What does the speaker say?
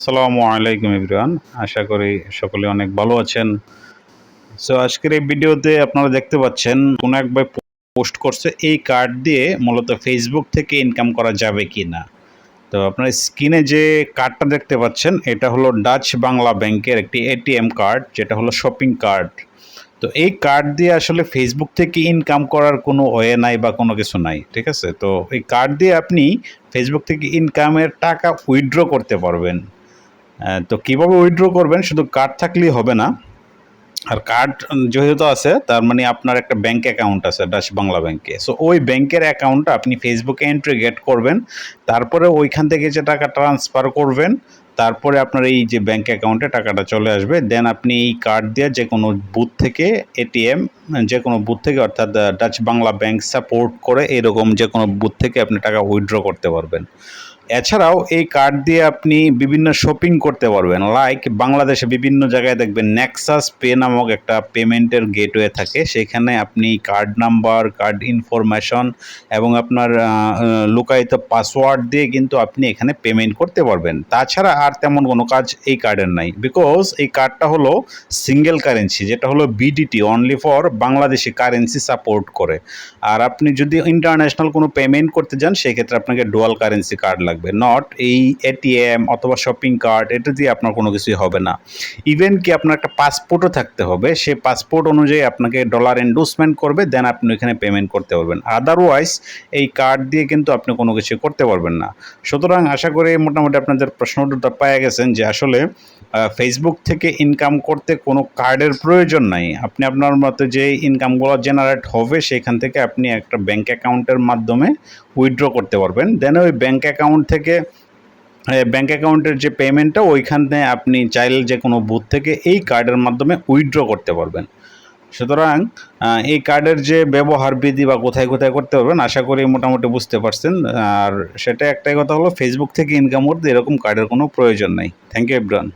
আসসালামু আলাইকুম ইবরান আশা করি সকলে অনেক ভালো আছেন। সো আজকের এই ভিডিওতে আপনারা দেখতে পাচ্ছেন, কোনো এক ভাই পোস্ট করছে, এই কার্ড দিয়ে মূলত ফেসবুক থেকে ইনকাম করা যাবে কি না তো আপনার স্ক্রিনে যে কার্ডটা দেখতে পাচ্ছেন, এটা হলো ডাচ বাংলা ব্যাংকের একটি এটিএম কার্ড যেটা হলো শপিং কার্ড তো এই কার্ড দিয়ে আসলে ফেসবুক থেকে ইনকাম করার কোনো ওয়ে নাই বা কোনো কিছু নাই, ঠিক আছে? তো এই কার্ড দিয়ে আপনি ফেসবুক থেকে ইনকামের টাকা উইথড্র করতে পারবেন। তো কীভাবে উইথড্র করবেন শুধু কার্ড থাকলেই হবে না। আর কার্ড যেহেতু আছে, তার মানে আপনার একটা ব্যাংক অ্যাকাউন্ট আছে ডাচ বাংলা ব্যাংকে সো ওই ব্যাংকের অ্যাকাউন্টটা আপনি ফেসবুকে এন্ট্রি গেট করবেন, তারপরে ওইখান থেকে যে টাকা ট্রান্সফার করবেন, তারপরে আপনার এই যে ব্যাংক অ্যাকাউন্টে টাকাটা চলে আসবে। দেন আপনি এই কার্ড দিয়ে যে কোনো বুথ থেকে এটিএম যে কোনো বুথ থেকে, অর্থাৎ ডাচ বাংলা ব্যাংক সাপোর্ট করে এরকম যে কোনো বুথ থেকে আপনি টাকা উইথড্র করতে পারবেন। এছাড়াও এই কার্ড দিয়ে আপনি বিভিন্ন শপিং করতে পারবেন। লাইক বাংলাদেশে বিভিন্ন জায়গায় দেখবেন নেক্সাস পে নামক একটা পেমেন্টের গেটওয়ে থাকে। সেখানে আপনি কার্ড নাম্বার কার্ড ইনফরমেশন এবং আপনার লুকায়িত পাসওয়ার্ড দিয়ে কিন্তু আপনি এখানে পেমেন্ট করতে পারবেন। তাছাড়া আর তেমন কোনো কাজ এই কার্ডের নাই। বিকজ এই কার্ডটা হলো সিঙ্গেল কারেন্সি যেটা হলো BDT only for Bangladeshi currency support করে। আর আপনি যদি ইন্টারন্যাশনাল কোনো পেমেন্ট করতে যান, সেক্ষেত্রে আপনাকে ডুয়াল কারেন্সি কার্ড লাগবে। নট এই এটিএম অথবা শপিং কার্ড এটা দিয়ে আপনার কোনো কিছুই হবে না। ইভেন কি আপনার একটা পাসপোর্টও থাকতে হবে, সে পাসপোর্ট অনুযায়ী আপনাকে ডলার এন্ডোসমেন্ট করবে দেন আপনি এখানে পেমেন্ট করতে পারবেন। আদারওয়াইজ এই কার্ড দিয়ে কিন্তু আপনি কোনো কিছু করতে পারবেন না। সুতরাং আশা করি মোটামুটি আপনাদের প্রশ্নটা পেয়ে গেছেন যে আসলে ফেসবুক থেকে ইনকাম করতে কোনো কার্ডের প্রয়োজন নাই। আপনি আপনার মতো যে ইনকামগুলো জেনারেট হবে, সেখান থেকে আপনি একটা ব্যাঙ্ক অ্যাকাউন্টের মাধ্যমে উইথড্র করতে পারবেন। দেন ওই ব্যাঙ্ক অ্যাকাউন্ট থেকে ব্যাঙ্ক অ্যাকাউন্টের যে পেমেন্টটা ওইখানে আপনি চাইলে যে কোনো বুথ থেকে এই কার্ডের মাধ্যমে উইথড্র করতে পারবেন। সুতরাং এই কার্ডের যে ব্যবহার বিধি বা কোথায় কোথায় করতে পারবেন, আশা করি মোটামুটি বুঝতে পারছেন। আর সেটা একটাই কথা হলো ফেসবুক থেকে ইনকাম করতে এরকম কার্ডের কোনো প্রয়োজন নাই। Thank you Ibran